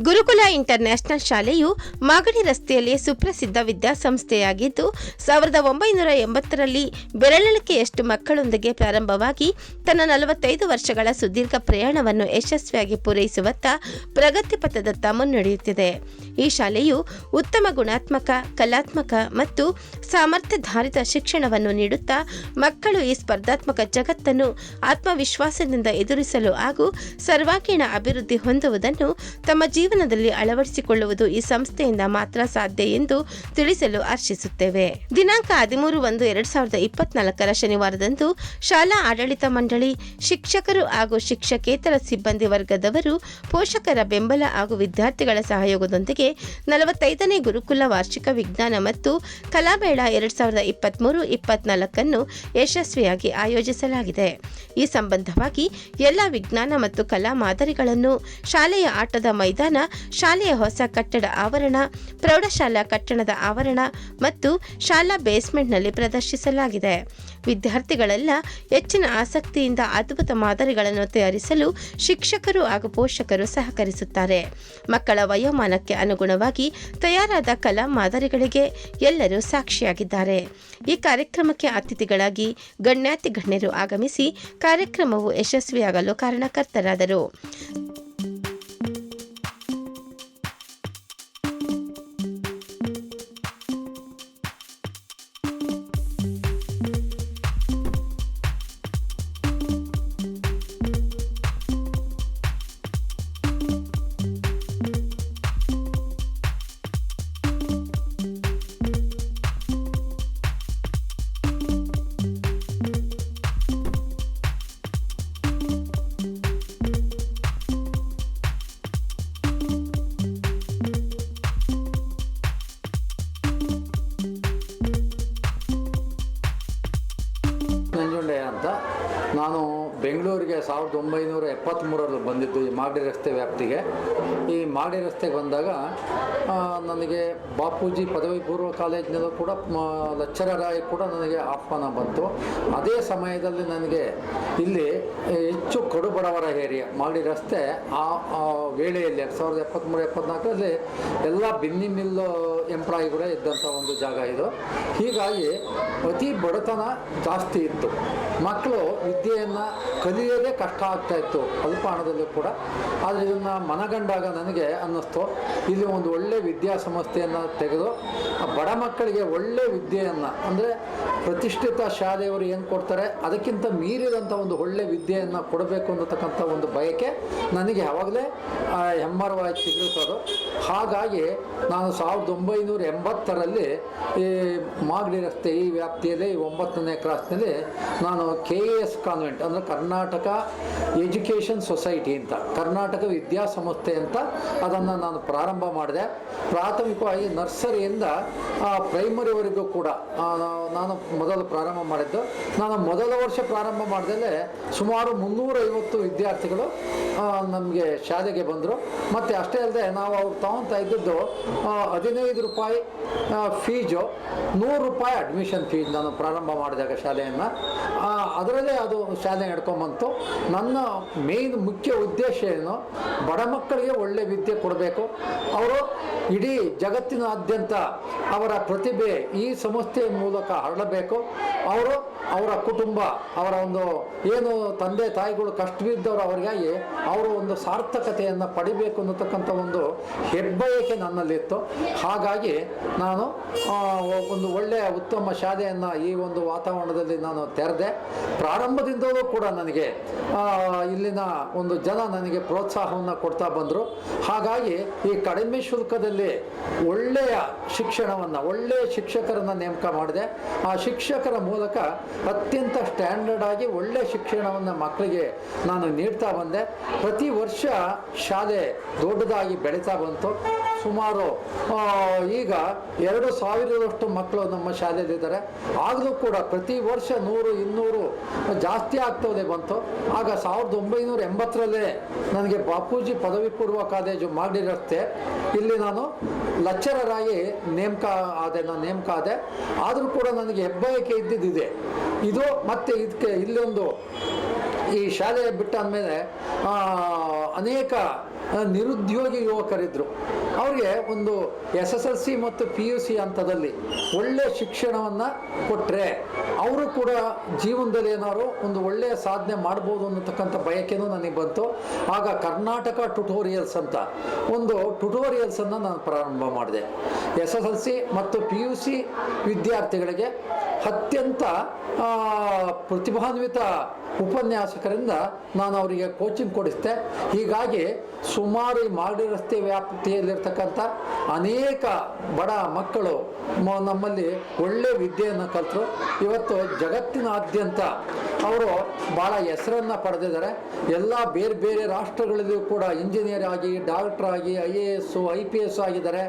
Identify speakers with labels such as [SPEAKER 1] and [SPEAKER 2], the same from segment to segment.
[SPEAKER 1] ಗುರುಕುಲ international ಶಾಲೆಯು ಮಾಗಡಿ ರಸ್ತೆಯಲ್ಲಿ ಸುಪ್ರಸಿದ್ಧ ವಿದ್ಯಾಸಂಸ್ಥೆಯಾಗಿದ್ದು, ಸಾವಿರದ ಒಂಬೈನೂರ ಎಂಬತ್ತರಲ್ಲಿ ಬೆರಳಿಕೆಯಷ್ಟು ಮಕ್ಕಳೊಂದಿಗೆ ಪ್ರಾರಂಭವಾಗಿ ತನ್ನ ನಲವತ್ತೈದು ವರ್ಷಗಳ ಸುದೀರ್ಘ ಪ್ರಯಾಣವನ್ನು ಯಶಸ್ವಿಯಾಗಿ ಪೂರೈಸುವತ್ತ ಪ್ರಗತಿ ಪಥದತ್ತ ಮುನ್ನಡೆಯುತ್ತಿದೆ. ಈ ಶಾಲೆಯು ಉತ್ತಮ ಗುಣಾತ್ಮಕ, ಕಲಾತ್ಮಕ ಮತ್ತು ಸಾಮರ್ಥ್ಯಧಾರಿತ ಶಿಕ್ಷಣವನ್ನು ನೀಡುತ್ತಾ, ಮಕ್ಕಳು ಈ ಸ್ಪರ್ಧಾತ್ಮಕ ಜಗತ್ತನ್ನು ಆತ್ಮವಿಶ್ವಾಸದಿಂದ ಎದುರಿಸಲು ಹಾಗೂ ಸರ್ವಾಂಗೀಣ ಅಭಿವೃದ್ಧಿ ಹೊಂದುವುದನ್ನು ತಮ್ಮ ಜೀವನದಲ್ಲಿ ಅಳವಡಿಸಿಕೊಳ್ಳುವುದು ಈ ಸಂಸ್ಥೆಯಿಂದ ಮಾತ್ರ ಸಾಧ್ಯ ಎಂದು ತಿಳಿಸಲು ಹರ್ಷಿಸುತ್ತೇವೆ ದಿನಾಂಕ ಹದಿಮೂರು ಒಂದು ಎರಡ್ ಸಾವಿರದ ಇಪ್ಪತ್ನಾಲ್ಕರ ಶನಿವಾರದಂದು ಶಾಲಾ ಆಡಳಿತ ಮಂಡಳಿ, ಶಿಕ್ಷಕರು ಹಾಗೂ ಶಿಕ್ಷಕೇತರ ಸಿಬ್ಬಂದಿ ವರ್ಗದವರು ಪೋಷಕರ ಬೆಂಬಲ ಹಾಗೂ ವಿದ್ಯಾರ್ಥಿಗಳ ಸಹಯೋಗದೊಂದಿಗೆ ನಲವತ್ತೈದನೇ ಗುರುಕುಲ ವಾರ್ಷಿಕ ವಿಜ್ಞಾನ ಮತ್ತು ಕಲಾಮೇಳ ಎರಡ್ ಸಾವಿರದ ಇಪ್ಪತ್ಮೂರು ಇಪ್ಪತ್ನಾಲ್ಕನ್ನು ಯಶಸ್ವಿಯಾಗಿ ಆಯೋಜಿಸಲಾಗಿದೆ. ಈ ಸಂಬಂಧವಾಗಿ ಎಲ್ಲ ವಿಜ್ಞಾನ ಮತ್ತು ಕಲಾ ಮಾದರಿಗಳನ್ನು ಶಾಲೆಯ ಆಟದ ಮೈದಾನ ಶಾಲೆಯ ಹೊಸ ಕಟ್ಟಡ ಆವರಣ, ಪ್ರೌಢಶಾಲಾ ಕಟ್ಟಡದ ಆವರಣ ಮತ್ತು ಶಾಲಾ ಬೇಸ್ಮೆಂಟ್ನಲ್ಲಿ ಪ್ರದರ್ಶಿಸಲಾಗಿದೆ. ವಿದ್ಯಾರ್ಥಿಗಳೆಲ್ಲ ಹೆಚ್ಚಿನ ಆಸಕ್ತಿಯಿಂದ ಅದ್ಭುತ ಮಾದರಿಗಳನ್ನು ತಯಾರಿಸಲು ಶಿಕ್ಷಕರು ಹಾಗೂ ಪೋಷಕರು ಸಹಕರಿಸುತ್ತಾರೆ. ಮಕ್ಕಳ ವಯೋಮಾನಕ್ಕೆ ಅನುಗುಣವಾಗಿ ತಯಾರಾದ ಕಲಾ ಮಾದರಿಗಳಿಗೆ ಎಲ್ಲರೂ ಸಾಕ್ಷಿಯಾಗಿದ್ದಾರೆ. ಈ ಕಾರ್ಯಕ್ರಮಕ್ಕೆ ಅತಿಥಿಗಳಾಗಿ ಗಣ್ಯಾತಿ ಗಣ್ಯರು ಆಗಮಿಸಿ ಕಾರ್ಯಕ್ರಮವು ಯಶಸ್ವಿಯಾಗಲು ಕಾರಣಕರ್ತರಾದರು.
[SPEAKER 2] ನಾನು ಬೆಂಗಳೂರಿಗೆ ಸಾವಿರದ ಒಂಬೈನೂರ ಎಪ್ಪತ್ತ್ಮೂರರಲ್ಲಿ ಬಂದಿದ್ದು ಈ ಮಾಡಿ ರಸ್ತೆ ವ್ಯಾಪ್ತಿಗೆ. ಈ ಮಾಡಿ ರಸ್ತೆಗೆ ಬಂದಾಗ ನನಗೆ ಬಾಪೂಜಿ ಪದವಿ ಪೂರ್ವ ಕಾಲೇಜಿನಲ್ಲೂ ಕೂಡ ಲೆಕ್ಚರರ್ ಆಗಿ ಕೂಡ ನನಗೆ ಆಹ್ವಾನ ಬಂತು. ಅದೇ ಸಮಯದಲ್ಲಿ ನನಗೆ ಇಲ್ಲಿ ಹೆಚ್ಚು ಕಡುಬಡವರ ಏರಿಯಾ ಮಾಡಿ ರಸ್ತೆ ಆ ವೇಳೆಯಲ್ಲಿ, ಎರಡು ಸಾವಿರದ ಎಪ್ಪತ್ತ್ಮೂರು, ಎಪ್ಪತ್ನಾಲ್ಕರಲ್ಲಿ ಎಲ್ಲ ಬಿನ್ನಿ ಮಿಲ್ಲು ಕೂಡ ಇದ್ದಂಥ ಒಂದು ಜಾಗ ಇದು. ಹೀಗಾಗಿ ಅತಿ ಬಡತನ ಜಾಸ್ತಿ ಇತ್ತು. ಕಲಿಯೋದೇ ಕಷ್ಟ ಆಗ್ತಾ ಇತ್ತು ಅಲ್ಪ ಹಣದಲ್ಲೂ ಕೂಡ. ಆದರೆ ಇದನ್ನು ಮನಗಂಡಾಗ ನನಗೆ ಅನ್ನಿಸ್ತು, ಇಲ್ಲಿ ಒಂದು ಒಳ್ಳೆ ವಿದ್ಯಾಸಂಸ್ಥೆಯನ್ನು ತೆಗೆದು, ಆ ಬಡ ಮಕ್ಕಳಿಗೆ ಒಳ್ಳೆ ವಿದ್ಯೆಯನ್ನು, ಅಂದರೆ ಪ್ರತಿಷ್ಠಿತ ಶಾಲೆಯವರು ಏನು ಕೊಡ್ತಾರೆ, ಅದಕ್ಕಿಂತ ಮೀರಿದಂಥ ಒಂದು ಒಳ್ಳೆ ವಿದ್ಯೆಯನ್ನು ಕೊಡಬೇಕು ಅನ್ನತಕ್ಕಂಥ ಒಂದು ಬಯಕೆ ನನಗೆ ಯಾವಾಗಲೇ ಹೆಮ್ಮರವಾಗಿ ಸಿಗುತ್ತದು ಹಾಗಾಗಿ ನಾನು ಸಾವಿರದ ಒಂಬೈನೂರ ಎಂಬತ್ತರಲ್ಲಿ ಈ ಮಾಗಡಿ ರಸ್ತೆ ಈ ವ್ಯಾಪ್ತಿಯಲ್ಲಿ, ಒಂಬತ್ತನೇ ಕ್ರಾಸ್ನಲ್ಲಿ ನಾನು ಕೆ ಎ ಎಸ್ ಕಾನ್ವೆಂಟ್ ಅಂದರೆ ಕರ್ನಾಟಕ ಎಜುಕೇಷನ್ ಸೊಸೈಟಿ ಅಂತ, ಕರ್ನಾಟಕ ವಿದ್ಯಾಸಂಸ್ಥೆ ಅಂತ ಅದನ್ನು ನಾನು ಪ್ರಾರಂಭ ಮಾಡಿದೆ. ಪ್ರಾಥಮಿಕವಾಗಿ ನರ್ಸರಿಯಿಂದ ಪ್ರೈಮರಿವರೆಗೂ ಕೂಡ ನಾನು ಮೊದಲು ಪ್ರಾರಂಭ ಮಾಡಿದ್ದು. ನಾನು ಮೊದಲ ವರ್ಷ ಪ್ರಾರಂಭ ಮಾಡಿದಲ್ಲೇ ಸುಮಾರು ಮುನ್ನೂರೈವತ್ತು ವಿದ್ಯಾರ್ಥಿಗಳು ನಮಗೆ ಶಾಲೆಗೆ ಬಂದರು. ಮತ್ತು ಅಷ್ಟೇ ಅಲ್ಲದೆ ನಾವು ಅವ್ರು ತಗೊತಾ ಇದ್ದದ್ದು ಹದಿನೈದು ರೂಪಾಯಿ ಫೀಜು ನೂರು ರೂಪಾಯಿ ಅಡ್ಮಿಷನ್ ಫೀಸ್ ನಾನು ಪ್ರಾರಂಭ ಮಾಡಿದಾಗ ಶಾಲೆಯನ್ನು. ಅದರಲ್ಲೇ ಅದು ಶಾಲೆ ನಡ್ಕೊಂಬಂತು. ನನ್ನ ಮೇನ್ ಮುಖ್ಯ ಉದ್ದೇಶ ಏನು, ಬಡ ಮಕ್ಕಳಿಗೆ ಒಳ್ಳೆ ವಿದ್ಯೆ ಕೊಡಬೇಕು. ಅವರು ಇಡೀ ಜಗತ್ತಿನಾದ್ಯಂತ ಅವರ ಪ್ರತಿಭೆ ಈ ಸಂಸ್ಥೆಯ ಮೂಲಕ ಹರಡಬೇಕು. ಅವರು ಅವರ ಕುಟುಂಬ, ಅವರ ಒಂದು ಏನು ತಂದೆ ತಾಯಿಗಳು ಕಷ್ಟ ಬಿದ್ದವರು ಅವರಿಗಾಗಿ ಅವರು ಒಂದು ಸಾರ್ಥಕತೆಯನ್ನು ಪಡಿಬೇಕು ಅನ್ನತಕ್ಕಂಥ ಒಂದು ಹೆಬ್ಬಯಕೆ ನನ್ನಲ್ಲಿತ್ತು. ಹಾಗಾಗಿ ನಾನು ಒಂದು ಒಳ್ಳೆಯ ಉತ್ತಮ ಶಾಲೆಯನ್ನು ಈ ಒಂದು ವಾತಾವರಣದಲ್ಲಿ ನಾನು ತೆರೆದೆ. ಪ್ರಾರಂಭದಿಂದಲೂ ಕೂಡ ನನಗೆ ಇಲ್ಲಿನ ಒಂದು ಜನ ನನಗೆ ಪ್ರೋತ್ಸಾಹವನ್ನು ಕೊಡ್ತಾ ಬಂದರು. ಹಾಗಾಗಿ ಈ ಕಡಿಮೆ ಶುಲ್ಕದಲ್ಲಿ ಒಳ್ಳೆಯ ಶಿಕ್ಷಣವನ್ನು, ಒಳ್ಳೆಯ ಶಿಕ್ಷಕರನ್ನು ನೇಮಕ ಮಾಡಿದೆ. ಆ ಶಿಕ್ಷಕರ ಮೂಲಕ ಅತ್ಯಂತ ಸ್ಟ್ಯಾಂಡರ್ಡ್ ಆಗಿ ಒಳ್ಳೆಯ ಶಿಕ್ಷಣವನ್ನು ಮಕ್ಕಳಿಗೆ ನಾನು ನೀಡ್ತಾ ಬಂದೆ. ಪ್ರತಿ ವರ್ಷ ಶಾಲೆ ದೊಡ್ಡದಾಗಿ ಬೆಳೀತಾ ಬಂತು. ಸುಮಾರು ಈಗ ಎರಡು ಸಾವಿರದಷ್ಟು ಮಕ್ಕಳು ನಮ್ಮ ಶಾಲೆಯಲ್ಲಿದ್ದಾರೆ. ಆಗಲೂ ಕೂಡ ಪ್ರತಿ ವರ್ಷ ನೂರು, ಇನ್ನೂರು ಜಾಸ್ತಿ ಆಗ್ತದೆ ಬಂತು. ಆಗ ಸಾವಿರದ ಒಂಬೈನೂರ ಎಂಬತ್ತರಲ್ಲೇ ನನಗೆ ಬಾಪೂಜಿ ಪದವಿ ಪೂರ್ವ ಕಾಲೇಜು ಮಾಡಿರತ್ತೆ. ಇಲ್ಲಿ ನಾನು ಲಚ್ಚರರಾಗಿ ನೇಮಕ ಆದೆ ನಾನು ನೇಮಕ ಆದೆ ಆದರೂ ಕೂಡ ನನಗೆ ಹೆಬ್ಬಯಕೆ ಇದ್ದಿದ್ದಿದೆ. ಇದು ಮತ್ತೆ ಇದಕ್ಕೆ ಇಲ್ಲೊಂದು ಈ ಶಾಲೆ ಬಿಟ್ಟ ಮೇಲೆ ಅನೇಕ ನಿರುದ್ಯೋಗಿ ಯುವಕರಿದ್ದರು ಅವ್ರಿಗೆ ಒಂದು ಎಸ್ ಎಸ್ ಎಲ್ ಸಿ ಮತ್ತು ಪಿ ಯು ಸಿ ಹಂತದಲ್ಲಿ ಒಳ್ಳೆಯ ಶಿಕ್ಷಣವನ್ನು ಕೊಟ್ಟರೆ ಅವರು ಕೂಡ ಜೀವನದಲ್ಲಿ ಏನಾದ್ರು ಒಂದು ಒಳ್ಳೆಯ ಸಾಧನೆ ಮಾಡ್ಬೋದು ಅನ್ನತಕ್ಕಂಥ ಬಯಕೆನೂ ನನಗೆ ಬಂತು. ಆಗ ಕರ್ನಾಟಕ ಟ್ಯುಟೋರಿಯಲ್ಸ್ ಅಂತ ಒಂದು ಟ್ಯುಟೋರಿಯಲ್ಸನ್ನು ನಾನು ಪ್ರಾರಂಭ ಮಾಡಿದೆ. ಎಸ್ ಎಸ್ ಎಲ್ ಸಿ ಮತ್ತು ಪಿ ಯು ಸಿ ವಿದ್ಯಾರ್ಥಿಗಳಿಗೆ ಅತ್ಯಂತ ಪ್ರತಿಭಾನ್ವಿತ ಉಪನ್ಯಾಸಕರಿಂದ ನಾನು ಅವರಿಗೆ ಕೋಚಿಂಗ್ ಕೊಡಿಸ್ದೆ. ಹೀಗಾಗಿ ಸುಮಾರು ಈ ಮಾಗಡಿ ರಸ್ತೆ ವ್ಯಾಪ್ತಿಯಲ್ಲಿರ್ತಕ್ಕಂಥ ಅನೇಕ ಬಡ ಮಕ್ಕಳು ನಮ್ಮಲ್ಲಿ ಒಳ್ಳೆ ವಿದ್ಯೆಯನ್ನು ಕಲಿತರು. ಇವತ್ತು ಜಗತ್ತಿನಾದ್ಯಂತ ಅವರು ಭಾಳ ಹೆಸರನ್ನು ಪಡೆದಿದ್ದಾರೆ. ಎಲ್ಲ ಬೇರೆ ಬೇರೆ ರಾಷ್ಟ್ರಗಳಲ್ಲಿಯೂ ಕೂಡ ಇಂಜಿನಿಯರ್ ಆಗಿ ಡಾಕ್ಟರ್ ಆಗಿ I A S I P S ಆಗಿದ್ದಾರೆ.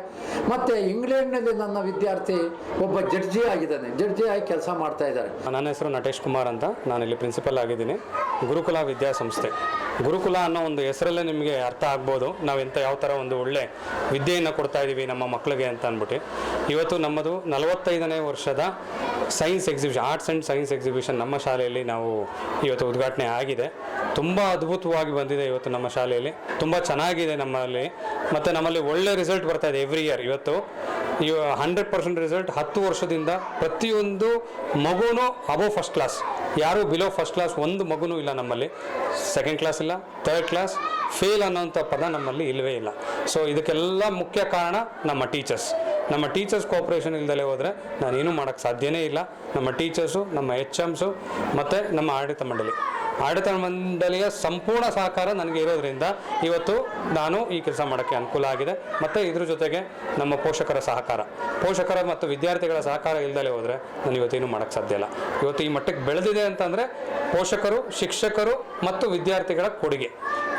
[SPEAKER 2] ಮತ್ತು ಇಂಗ್ಲೆಂಡ್ನಲ್ಲಿ ನನ್ನ ವಿದ್ಯಾರ್ಥಿ ಒಬ್ಬ ಜಡ್ಜಿ ಆಗಿದ್ದಾನೆ. ಜಡ್ಜಿ ಆಗಿ ಕೆಲಸ ಮಾಡ್ತಾ ಇದ್ದಾರೆ.
[SPEAKER 3] ನನ್ನ ಹೆಸರು ನಟೇಶ್ ಕುಮಾರ್ ಅಂತ. ನಾನು ಇಲ್ಲಿ ಪ್ರಿನ್ಸಿಪಲ್ ಆಗಿದ್ದೀನಿ. ಗುರುಕುಲ ವಿದ್ಯಾಸಂಸ್ಥೆ. ಗುರುಕುಲ ಅನ್ನೋ ಒಂದು ಹೆಸರಲ್ಲೇ ನಿಮಗೆ ಅರ್ಥ ಆಗ್ಬೋದು. ನಾವು ಎಂಥ ಯಾವ ಥರ ಒಂದು ಒಳ್ಳೆ ವಿದ್ಯೆಯನ್ನು ಕೊಡ್ತಾ ಇದ್ದೀವಿ ನಮ್ಮ ಮಕ್ಕಳಿಗೆ ಅಂತ ಅಂದ್ಬಿಟ್ಟು. ಇವತ್ತು ನಮ್ಮದು ನಲವತ್ತೈದನೇ ವರ್ಷದ science exhibition arts and science exhibition ನಮ್ಮ ಶಾಲೆಯಲ್ಲಿ ನಾವು ಇವತ್ತು ಉದ್ಘಾಟನೆ ಆಗಿದೆ. ತುಂಬ ಅದ್ಭುತವಾಗಿ ಬಂದಿದೆ ಇವತ್ತು ನಮ್ಮ ಶಾಲೆಯಲ್ಲಿ. ತುಂಬ ಚೆನ್ನಾಗಿದೆ ನಮ್ಮಲ್ಲಿ. ಮತ್ತು ನಮ್ಮಲ್ಲಿ ಒಳ್ಳೆ ರಿಸಲ್ಟ್ ಬರ್ತಾ ಇದೆ ಎವ್ರಿ ಇಯರ್ ಇವತ್ತು ಇವ ಹಂಡ್ರೆಡ್ ಪರ್ಸೆಂಟ್ ರಿಸಲ್ಟ್ ಹತ್ತು ವರ್ಷದಿಂದ ಪ್ರತಿಯೊಂದು ಮಗುನೂ ಅಬೋ ಫಸ್ಟ್ ಕ್ಲಾಸ್ ಯಾರು ಬಿಲೋ ಫಸ್ಟ್ ಕ್ಲಾಸ್ ಒಂದು ಮಗುನೂ ಇಲ್ಲ ನಮ್ಮಲ್ಲಿ. ಸೆಕೆಂಡ್ ಕ್ಲಾಸ್ ಇಲ್ಲ ಥರ್ಡ್ ಕ್ಲಾಸ್ ಫೇಲ್ ಅನ್ನೋಂಥ ಪದ ನಮ್ಮಲ್ಲಿ ಇಲ್ಲವೇ ಇಲ್ಲ. ಸೊ ಇದಕ್ಕೆಲ್ಲ ಮುಖ್ಯ ಕಾರಣ ನಮ್ಮ ಟೀಚರ್ಸ್ ನಮ್ಮ ಟೀಚರ್ಸ್ ಕೋಪ್ರೇಷನ್ ಇಲ್ದಲೇ ಹೋದರೆ ನಾನೇನು ಮಾಡೋಕ್ಕೆ ಸಾಧ್ಯವೇ ಇಲ್ಲ. ನಮ್ಮ ಟೀಚರ್ಸು ನಮ್ಮ ಎಚ್ ಎಮ್ಸು ಮತ್ತು ನಮ್ಮ ಆಡಳಿತ ಮಂಡಳಿ. ಆಡಳಿತ ಮಂಡಳಿಯ ಸಂಪೂರ್ಣ ಸಹಕಾರ ನನಗೆ ಇರೋದ್ರಿಂದ ಇವತ್ತು ನಾನು ಈ ಕೆಲಸ ಮಾಡೋಕ್ಕೆ ಅನುಕೂಲ ಆಗಿದೆ. ಮತ್ತು ಇದ್ರ ಜೊತೆಗೆ ನಮ್ಮ ಪೋಷಕರ ಸಹಕಾರ. ಪೋಷಕರ ಮತ್ತು ವಿದ್ಯಾರ್ಥಿಗಳ ಸಹಕಾರ ಇಲ್ದಲೇ ಹೋದರೆ ನಾನು ಇವತ್ತೇನು ಮಾಡೋಕ್ಕೆ ಸಾಧ್ಯ ಇಲ್ಲ. ಇವತ್ತು ಈ ಮಟ್ಟಕ್ಕೆ ಬೆಳೆದಿದೆ ಅಂತಂದರೆ ಪೋಷಕರು, ಶಿಕ್ಷಕರು ಮತ್ತು ವಿದ್ಯಾರ್ಥಿಗಳ ಕೊಡುಗೆ.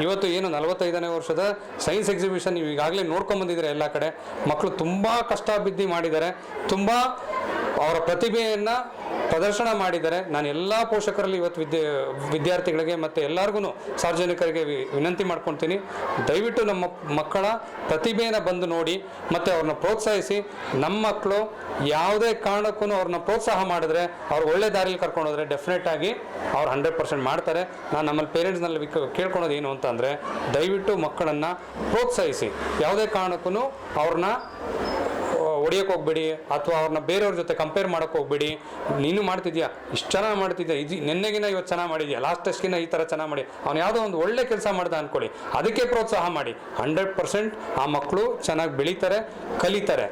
[SPEAKER 3] ಇವತ್ತು ಏನು ನಲವತ್ತೈದನೇ ವರ್ಷದ ಸೈನ್ಸ್ ಎಕ್ಸಿಬಿಷನ್ ನೀವು ಈಗಾಗಲೇ ನೋಡ್ಕೊಂಬಂದಿದ್ದೀರಾ ಎಲ್ಲ ಕಡೆ. ಮಕ್ಕಳು ತುಂಬ ಕಷ್ಟ ಬಿದ್ದು ಮಾಡಿದ್ದಾರೆ. ತುಂಬ ಅವರ ಪ್ರತಿಭೆಯನ್ನು ಪ್ರದರ್ಶನ ಮಾಡಿದರೆ ನಾನು ಎಲ್ಲ ಪೋಷಕರಲ್ಲಿ ಇವತ್ತು ವಿದ್ಯೆ, ವಿದ್ಯಾರ್ಥಿಗಳಿಗೆ ಮತ್ತು ಎಲ್ಲರಿಗೂ ಸಾರ್ವಜನಿಕರಿಗೆ ವಿನಂತಿ ಮಾಡ್ಕೊತೀನಿ ದಯವಿಟ್ಟು ನಮ್ಮ ಮಕ್ಕಳ ಪ್ರತಿಭೆಯನ್ನು ಬಂದು ನೋಡಿ ಮತ್ತು ಅವ್ರನ್ನ ಪ್ರೋತ್ಸಾಹಿಸಿ. ನಮ್ಮ ಮಕ್ಕಳು ಯಾವುದೇ ಕಾರಣಕ್ಕೂ ಅವ್ರನ್ನ ಪ್ರೋತ್ಸಾಹ ಮಾಡಿದ್ರೆ ಅವ್ರು ಒಳ್ಳೆ ದಾರಿಯಲ್ಲಿ ಕರ್ಕೊಂಡು ಡೆಫಿನೆಟ್ ಆಗಿ ಅವ್ರು ಹಂಡ್ರೆಡ್ ಪರ್ಸೆಂಟ್ ಮಾಡ್ತಾರೆ. ನಾನು ನಮ್ಮಲ್ಲಿ ಪೇರೆಂಟ್ಸ್ನಲ್ಲಿ ಕೇಳ್ಕೊಳೋದು ಏನು ಅಂತಂದರೆ ದಯವಿಟ್ಟು ಮಕ್ಕಳನ್ನು ಪ್ರೋತ್ಸಾಹಿಸಿ. ಯಾವುದೇ ಕಾರಣಕ್ಕೂ ಅವ್ರನ್ನ ಹೊಡಿಯೋಕೆ ಹೋಗ್ಬೇಡಿ ಅಥವಾ ಅವ್ರನ್ನ ಬೇರೆಯವ್ರ ಜೊತೆ ಕಂಪೇರ್ ಮಾಡೋಕೆ ಹೋಗ್ಬೇಡಿ. ನೀನು ಮಾಡ್ತಿದ್ಯಾ? ಇಷ್ಟು ಚೆನ್ನಾಗಿ ಮಾಡ್ತಿದ್ಯಾ? ಇದು ನಿನ್ನೆಗಿನ ಇವತ್ತು ಚೆನ್ನಾಗಿ ಮಾಡಿದ್ಯಾ? ಲಾಸ್ಟ್ ಟೆಸ್ಟ್ಗಿನ ಈ ಥರ ಚೆನ್ನಾಗಿ ಮಾಡಿ. ಅವ್ನು ಯಾವುದೋ ಒಂದು ಒಳ್ಳೆ ಕೆಲಸ ಮಾಡ್ದ ಅಂದ್ಕೊಳ್ಳಿ ಅದಕ್ಕೆ ಪ್ರೋತ್ಸಾಹ ಮಾಡಿ. ಹಂಡ್ರೆಡ್ ಪರ್ಸೆಂಟ್ ಆ ಮಕ್ಕಳು ಚೆನ್ನಾಗಿ ಬೆಳೀತಾರೆ, ಕಲಿತಾರೆ.